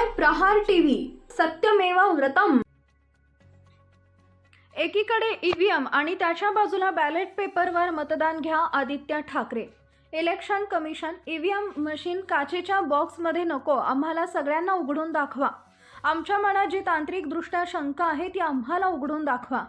पाहताय प्रहार टीव्ही. सत्यमेवा व्रतम. एकीकडे ईव्हीएम आणि त्याच्या बाजूला बॅलेट पेपरवर मतदान घ्या Aditya Thackeray. Election commission EVM machine काचेच्या बॉक्समध्ये नको आम्हाला सगळ्यांना उघडून दाखवा. आमच्या मनात जी तांत्रिकदृष्ट्या शंका आहे ती आम्हाला उघडून दाखवा.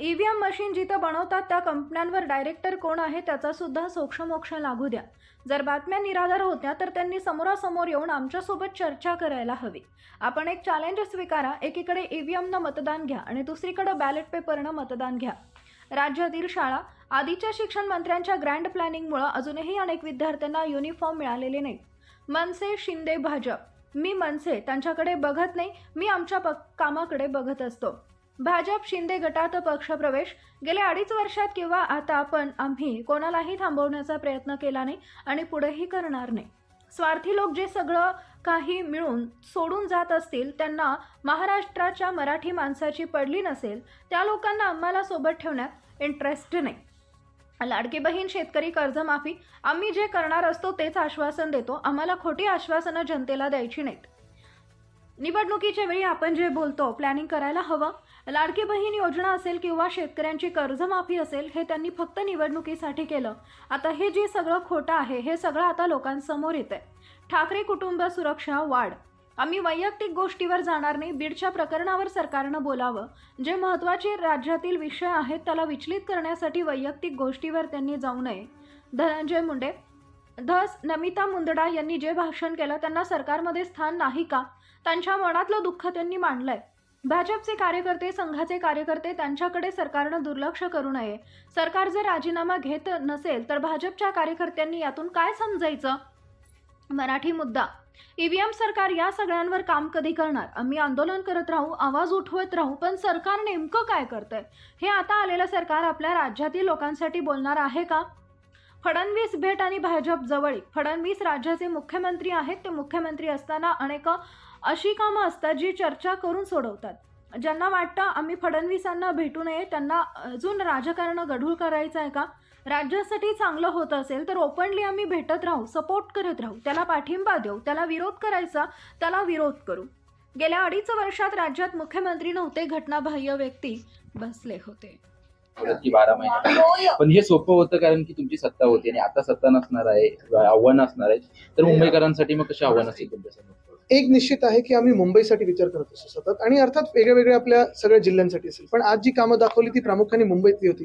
ईव्हीएम मशीन जिथं बनवतात त्या कंपन्यांवर डायरेक्टर कोण आहे त्याचा सुद्धा सोक्षमोक्ष लागू द्या. जर बातम्या निराधार होत्या तर त्यांनी समोरासमोर येऊन आमच्यासोबत चर्चा करायला हवी. आपण एक चॅलेंज स्वीकारा एकीकडे ईव्हीएमनं मतदान घ्या आणि दुसरीकडे बॅलेट पेपरनं मतदान घ्या. राज्यातील शाळा आधीच्या शिक्षण मंत्र्यांच्या ग्रँड प्लॅनिंगमुळं अजूनही अनेक विद्यार्थ्यांना युनिफॉर्म मिळालेले नाही. मनसे शिंदे भाजप. मी मनसे त्यांच्याकडे बघत नाही मी आमच्या प कामाकडे बघत असतो. भाजप शिंदे गटात पक्षप्रवेश. गेल्या अडीच वर्षात किंवा आता आपण आम्ही कोणालाही थांबवण्याचा प्रयत्न केला नाही आणि पुढेही करणार नाही. स्वार्थी लोक जे सगळं काही मिळून सोडून जात असतील त्यांना महाराष्ट्राच्या मराठी माणसाची पडली नसेल त्या लोकांना आम्हाला सोबत ठेवण्यात इंटरेस्ट नाही. लाडकी बहीण शेतकरी कर्जमाफी आम्ही जे करणार असतो तेच आश्वासन देतो. आम्हाला खोटी आश्वासनं जनतेला द्यायची नाहीत. निवडणुकीच्या वेळी आपण जे बोलतो प्लॅनिंग करायला हवं. लाडकी बहीण योजना असेल किंवा शेतकऱ्यांची कर्जमाफी असेल हे त्यांनी फक्त निवडणुकीसाठी केलं. आता हे जे सगळं खोटं आहे हे सगळं आता लोकांसमोर येतंय. ठाकरे कुटुंब सुरक्षा वाढ. आम्ही वैयक्तिक गोष्टीवर जाणार नाही बीडच्या प्रकरणावर सरकारनं बोलावं. जे महत्त्वाचे राज्यातील विषय आहेत त्याला विचलित करण्यासाठी वैयक्तिक गोष्टीवर त्यांनी जाऊ नये. धनंजय मुंडे धस नमिता मुंदडा यांनी जे भाषण केलं त्यांना सरकारमध्ये स्थान नाही का? त्यांच्या मनातलं दुःख त्यांनी मांडलंय. भाजपचे कार्यकर्ते संघाचे कार्यकर्ते त्यांच्याकडे सरकारनं दुर्लक्ष करू नये. सरकार जर राजीनामा घेत नसेल तर भाजपच्या कार्यकर्त्यांनी यातून काय समजायचं? मराठी मुद्दा. ईव्हीएम सरकार या सगळ्यांवर काम कधी करणार? आम्ही आंदोलन करत राहू आवाज उठवत राहू पण सरकार नेमकं काय करतंय? हे आता आलेलं सरकार आपल्या राज्यातील लोकांसाठी बोलणार आहे का? फडणवीस भेट आणि भाजप जवळीक. फडणवीस राज्याचे मुख्यमंत्री आहेत ते मुख्यमंत्री असताना अनेक अशी कामं असतात जी चर्चा करून सोडवतात. ज्यांना वाटतं आम्ही फडणवीसांना भेटू नये त्यांना अजून राजकारण गढूळ करायचं आहे का? राज्यासाठी चांगलं होत असेल तर ओपनली आम्ही भेटत राहू सपोर्ट करत राहू त्याला पाठिंबा देऊ त्याला विरोध करायचा त्याला विरोध करू. गेल्या अडीच वर्षात राज्यात मुख्यमंत्री नव्हते घटनाबाह्य व्यक्ती बसले होते. बारा महिने. पण हे सोपं होतं कारण की तुमची सत्ता होती आणि आता सत्ता नसणार आहे आव्हान असणार आहे. तर मुंबईकरांसाठी मग कशी आव्हान असेल तुमच्यासमोर? एक निश्चित आहे की आम्ही मुंबईसाठी विचार करत असतो सतत. आणि अर्थात वेगळ्या वेगळ्या आपल्या सगळ्या जिल्ह्यांसाठी असेल. पण आज जी कामं दाखवली ती प्रामुख्याने मुंबईतली होती.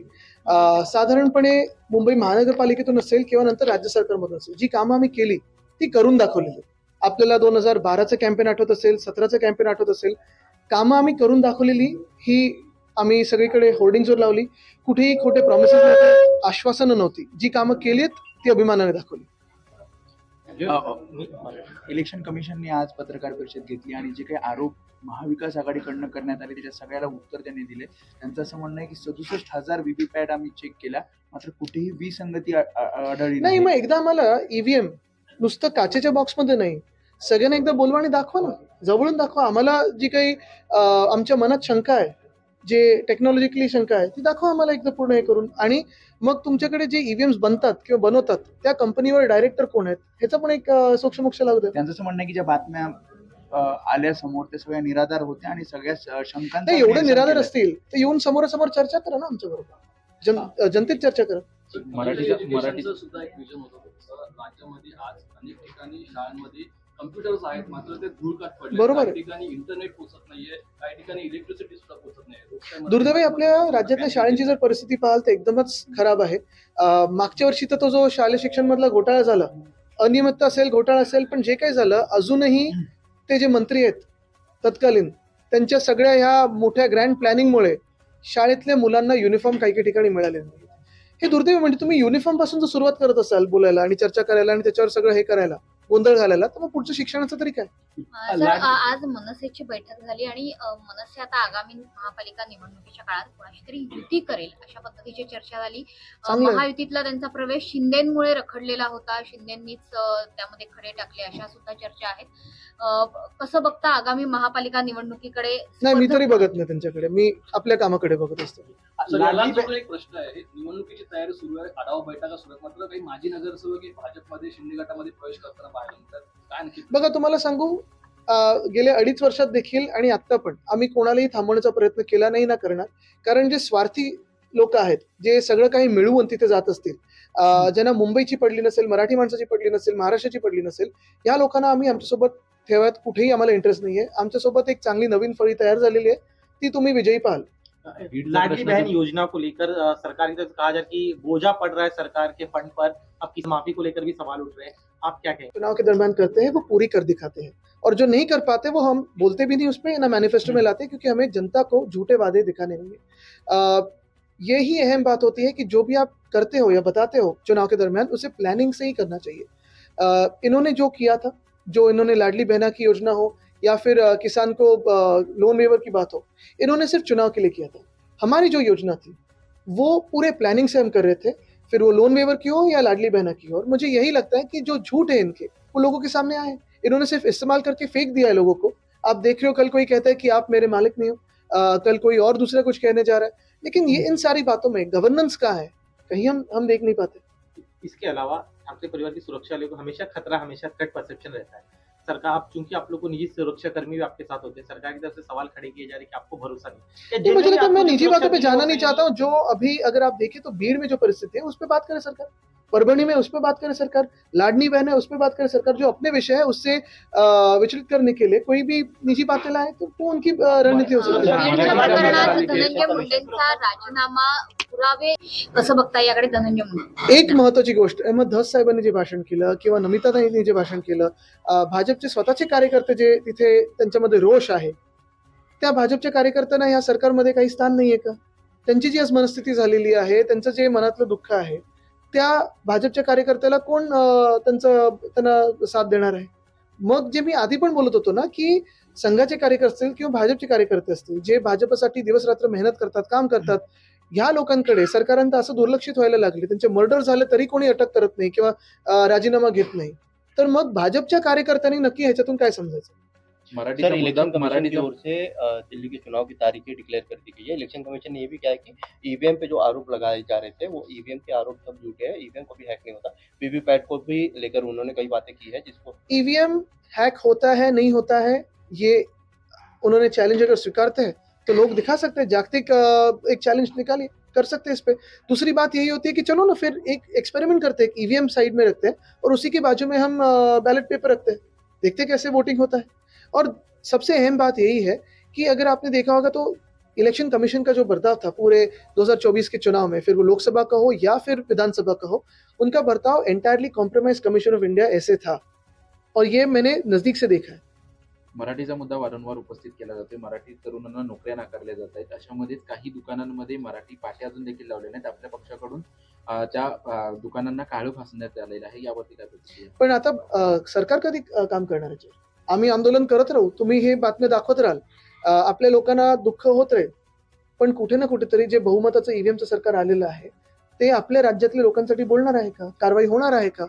साधारणपणे मुंबई महानगरपालिकेतून असेल किंवा नंतर राज्य सरकारमधून असेल जी कामं आम्ही केली ती करून दाखवलेली. आपल्याला दोन हजार बाराचं कॅम्पेन आठवत असेल सतराचं कॅम्पेन आठवत असेल कामं आम्ही करून दाखवलेली ही आम्ही सगळीकडे होर्डिंगवर लावली. कुठेही खोटे प्रॉमिसेस आश्वासनं नव्हती. जी कामं केली आहेत ती अभिमानाने दाखवली. इलेक्शन कमिशनने आज पत्रकार परिषद घेतली आणि जे काही आरोप महाविकास आघाडीकडनं करण्यात आले त्याच्या सगळ्याला उत्तर त्यांनी दिले. त्यांचं असं म्हणणं आहे की सदुसष्ट हजार व्हीव्हीपॅट आम्ही चेक केल्या मात्र कुठेही विसंगती आढळली नाही मग एकदा आम्हाला ईव्हीएम नुसतं काचेच्या बॉक्समध्ये नाही. सगळ्यांना एकदा बोलवा आणि दाखवा ना. जवळून दाखवा. आम्हाला जी काही आमच्या मनात शंका आहे जे टेक्नॉलॉजिकली शंका आहे ती दाखवा आम्हाला एकदा पूर्ण हे करून. आणि मग तुमच्याकडे जे ईव्हीएम्स बनतात किंवा बनवतात त्या कंपनीवर डायरेक्टर कोण आहेत? ह्याचा पण एक सोक्षमोक्ष लागू द्या. त्यांचं असं म्हणणं आहे की ज्या बातम्या आल्या समोर त्या सगळ्या निराधार होत्या आणि सगळ्या नाही एवढे निराधार. असतील तर येऊन समोरासमोर चर्चा करा ना आमच्या बरोबर. जन जनतेत चर्चा करा. मराठीचा मराठी मराठीचं सुद्धा एक विजन होतं. राज्यामध्ये आज अनेक ठिकाणी शाळांमध्ये कम्प्युटर्स आहेत मात्र ते धूळकात पडले बरोबर आहे. काही ठिकाणी इंटरनेट पोहोचत नाहीये काही ठिकाणी इलेक्ट्रिसिटी सुद्धा पोहोचत नाही रोजच्या दुर्दैवी आपल्या राज्यातल्या शाळांची जर परिस्थिती पाहाल तर एकदमच खराब आहे. अं, मागच्या वर्षी तर तो जो शालेय शिक्षण मधला घोटाळा झाला अनियमितता असेल घोटाळा असेल पण जे काही झालं अजूनही ते जे मंत्री आहेत तत्कालीन त्यांच्या सगळ्या ह्या मोठ्या ग्रँड प्लॅनिंगमुळे शाळेतल्या मुलांना युनिफॉर्म काही काही ठिकाणी मिळाले नाही हे दुर्दैवी म्हणजे तुम्ही युनिफॉर्मपासून जर सुरुवात करत असाल बोलायला आणि चर्चा करायला आणि त्याच्यावर सगळं हे करायला गोंधळ घालायला तर मग पुढचं शिक्षणाचं तरी काय? सर आज मनसेची बैठक झाली आणि मनसे आता आगामी महापालिका निवडणुकीच्या काळात कोणाशी तरी युती करेल अशा पद्धतीची चर्चा झाली. महायुतीतला त्यांचा प्रवेश शिंदेमुळे रखडलेला होता. शिंदेंनीच त्यामध्ये खडे टाकले अशा सुद्धा चर्चा आहेत. कसं बघता आगामी महापालिका निवडणुकीकडे नाही मी तरी बघत नाही त्यांच्याकडे. मी आपल्या कामाकडे बघत असतो. एक प्रश्न आहे निवडणुकीची तयारी सुरू आहे आढावा बैठका सुरू मात्र काही माजी नगरसेवक हे भाजपमध्ये शिंदे गटामध्ये प्रवेश करताना तर काय बघा तुम्हाला सांगू गेल्या अडीच वर्षात देखील आणि आत्ता पण. आम्ही कोणालाही थांबवण्याचा प्रयत्न केला नाही ना करणार. कारण जे स्वार्थी लोक आहेत जे सगळं काही मिळवून तिथे जात असतील ज्यांना मुंबईची पडली नसेल मराठी माणसाची पडली नसेल महाराष्ट्राची पडली नसेल या लोकांना आम्ही आमच्यासोबत ठेवत कुठेही आम्हाला इंटरेस्ट नाहीये. आमच्यासोबत एक चांगली नवीन फळी तयार झालेली आहे. ती तुम्ही विजयी पाहाल. लाडली बहन योजना को लेकर सरकार की तरफ कहा जा कि बोझा पड़ रहा है सरकार के फंड पर. अब किस माफी को लेकर भी सवाल उठ रहे हैं. आप क्या कहेंगे? चुनाव के दरमियान करते हैं वो पूरी कर दिखाते हैं। और जो नहीं कर पाते वो हम बोलते भी नहीं उसमें ना मैनिफेस्टो में लाते क्योंकि हमें जनता को झूठे वादे दिखाने नहीं है अ, यही अहम बात होती है कि जो भी आप करते हो या बताते हो चुनाव के दरमियान उसे प्लानिंग से ही करना चाहिए। अ, इन्होंने जो किया था जो इन्होंने लाडली बहना की योजना हो या फिर अ, किसान को लोन वेवर की बात हो इन्होंने सिर्फ़ चुनाव के लिए किया था। हमारी जो योजना थी वो पूरे प्लानिंग से हम कर रहे थे फिर वो लोन वेवर की हो या लाडली बहना की हो? और मुझे यही लगता है कि जो झूठ है इनके वो लोगों के सामने आए इन्होंने सिर्फ़ इस्तेमाल करके फेंक दिया है लोगों को। आप देख रहे हो कल कोई कहता है कि आप मेरे मालिक नहीं हो। अ, कल कोई और दूसरा कुछ कहने जा रहा है। लेकिन ये इन सारी बातों में गवर्नेंस का है कहीं हम हम देख नहीं पाते। इसके अलावा आपके परिवार की सुरक्षा हमेशा खतरा हमेशा थ्रेट परसेप्शन रहता है। सरकार आप चूँकि आप लोगों को निजी सुरक्षा कर्मी भी आपके साथ होते हैं सरकार की तरफ़ से सवाल खड़े किए जा रहे हैं कि आपको भरोसा नहीं। मुझे लगता है मैं निजी बातों पे जाना नहीं चाहता हूँ जो अभी अगर आप देखें तो भीड़ में जो परिस्थिति है उस पर बात करें सरकार। परभणी में उस पर बात करे सरकार लाडनी बहन है उस पर बात करे सरकार जो अपने विषय है उससे विचलित करने के लिए कोई भी निजी बातें लाए तो वो उनकी रणनीति हो सकती है पुरावे कसं बघता याकडे धनंजय मुंडे? एक महत्वाची गोष्ट अहमद धस साहेबांनी जे भाषण केलं किंवा नमिताताईंनी जे भाषण केलं भाजपचे स्वतःचे कार्यकर्ते जे तिथे त्यांच्यामध्ये रोष आहे त्या भाजपच्या कार्यकर्त्यांना या सरकारमध्ये काही स्थान नाहीये का? त्यांची जी आज मनस्थिती झालेली आहे त्यांचं जे मनातलं दुःख आहे त्या भाजपच्या कार्यकर्त्याला कोण त्यांचं त्यांना साथ देणार आहे? मग जे मी आधी पण बोलत होतो ना की संघाचे कार्यकर्ते असतील किंवा भाजपचे कार्यकर्ते असतील जे भाजपसाठी दिवस रात्र मेहनत करतात काम करतात ह्या लोकांकडे सरकारांत असं दुर्लक्षित व्हायला लागले त्यांचे मर्डर झाले तरी कोणी अटक करत नाही किंवा राजीनामा घेत नाही. तर मग भाजपच्या कार्यकर्त्यांनी नक्की ह्याच्यातून काय समजायचं? सर इलेक्शन कमीशन की ओर से दिल्ली के चुनाव की तारीखें डिक्लेयर कर दी गई है। इलेक्शन कमीशन ने ये भी कहा है कि ईवीएम पे जो आरोप लगाए जा रहे थे वो ईवीएम के आरोप सब झूठे हैं ईवीएम कभी हैक नहीं होता। वीवीपैट को भी लेकर उन्होंने कई बातें की है जिसको ईवीएम हैक होता है नहीं होता है ये उन्होंने चैलेंज अगर स्वीकारते हैं तो लोग दिखा सकते हैं जागतिक एक चैलेंज निकालिए कर सकते हैं इस पे। दूसरी बात यही होती है कि चलो ना फिर एक एक्सपेरिमेंट करते हैं ईवीएम साइड में रखते हैं और उसी के बाजू में हम बैलेट पेपर रखते हैं। देखते कैसे वोटिंग होता है। और सबसे अहम बात यही है कि अगर आपने देखा होगा तो इलेक्शन कमीशन का जो बर्ताव था पूरे 2024 के चुनाव में फिर वो लोकसभा का हो या फिर विधानसभा का हो उनका बर्ताव entirely compromise commission of India ऐसे था। और ये मैंने नजदीक से देखा है। मराठीचा मुद्दा वारंवार उपस्थित केला जातोय मराठी तरुणांना नोकऱ्या नाकारल्या जात आहेत अशामध्येच काही दुकानांमध्ये मराठी पाट्या अजून देखील लावल्या नाहीत आपल्या पक्षाकडून त्या दुकानांना काळं फासण्यात आलेलं आहे यावरती काय पण आता सरकार कधी काम करणार आहे? आम्ही आंदोलन करत राहू. तुम्ही हे बातम्या दाखवत राहाल. आपल्या लोकांना दुःख होत राहील. पण कुठे ना कुठेतरी जे बहुमताचं ईव्हीएमचं सरकार आलेलं आहे ते आपल्या राज्यातल्या लोकांसाठी बोलणार आहे का? कारवाई होणार आहे का?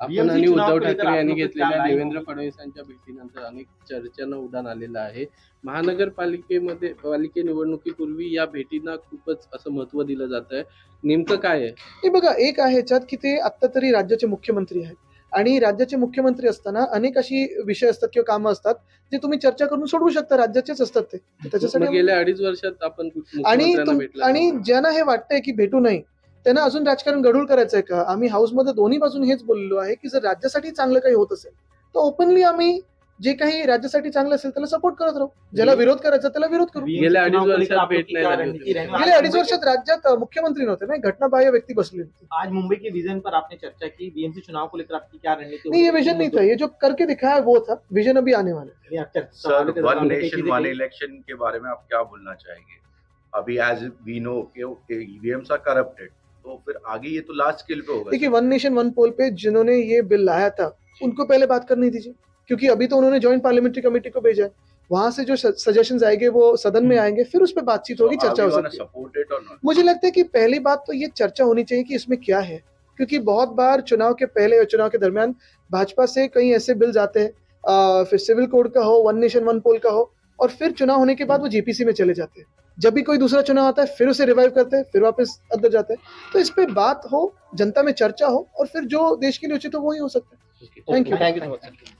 आपण BMC आणि उद्धव ठाकरे यांनी घेतलेल्या देवेंद्र? फडणवीसांच्या भेटीनंतर अनेक चर्चांना उडाण आलेलं आहे. महानगरपालिकेमध्ये पालिके निवडणुकीपूर्वी या भेटींना खूपच असं महत्त्व दिलं जात आहे नेमकं काय आहे? हे बघा एक आहे याच्यात की ते आत्ता तरी राज्याचे मुख्यमंत्री आहेत. आणि राज्याचे मुख्यमंत्री असताना अनेक अशी विषय असतात किंवा कामं असतात जे तुम्ही चर्चा करून सोडवू शकता राज्याचेच असतात ते. त्याच्यासाठी गेल्या अडीच वर्षात आपण आणि आणि ज्यांना हे वाटतंय की भेटू नाही त्यांना अजून राजकारण गढूळ करायचं आहे का? आम्ही हाऊसमध्ये दोन्ही बाजून हेच बोललो आहे की जर राज्यासाठी चांगलं काही होत असेल तर ओपनली आम्ही जे काही राज्यासाठी चांगलं असेल त्याला सपोर्ट करत राहू. ज्याला विरोध करायचा त्याला विरोध करू. गेल्या अडीच वर्षात भेट नाही झाली होती. गेल्या अडीच वर्षात राज्यात मुख्यमंत्री नव्हते ना घटनाबाह्य व्यक्ती बसली होती. आज मुंबई के विजन पर आपने चर्चा की बीएमसी चुनाव को लेकर आपकी क्या रणनीति नहीं ये होगी? विजन नहीं था. ये जो करके दिखाया वो था. विजन अभी आने वाला है. ये सर के वन नेशन चीज़ें वन कही। इलेक्शन के बारे में आप क्या बोलना चाहेंगे? अभी एज वी नो कि ईवीएम्स आर करप्टेड तो फिर आगे ये तो लास्ट स्किल पे होगा देखिए वन नेशन वन पोल पे जिन्होंने ये बिल लाया था उनको पहले बात करनी दीजिए क्योंकि अभी तो उन्होंने ज्वाइंट पार्लियामेंट्री कमेटी को भेजा है। वहाँ से जो सजेशन आएँगे वो सदन में आएँगे फिर उस पर बातचीत होगी चर्चा हो सकती है। मुझे लगता है कि पहली बात तो ये चर्चा होनी चाहिए कि इसमें क्या है क्योंकि बहुत बार चुनाव के पहले और चुनाव के दरमियान भाजपा से कई ऐसे बिल्स आते हैं फिर सिविल कोड का हो वन नेशन वन पोल का हो और फिर चुनाव होने के बाद वो जीपीसी में चले जाते हैं। जब भी कोई दूसरा चुनाव आता है फिर उसे रिवाइव करते हैं फिर वापस अंदर जाते हैं। तो इस पे बात हो जनता में चर्चा हो और फिर जो देश के लिए उचित हो वही हो सकता है। Thank you thank you so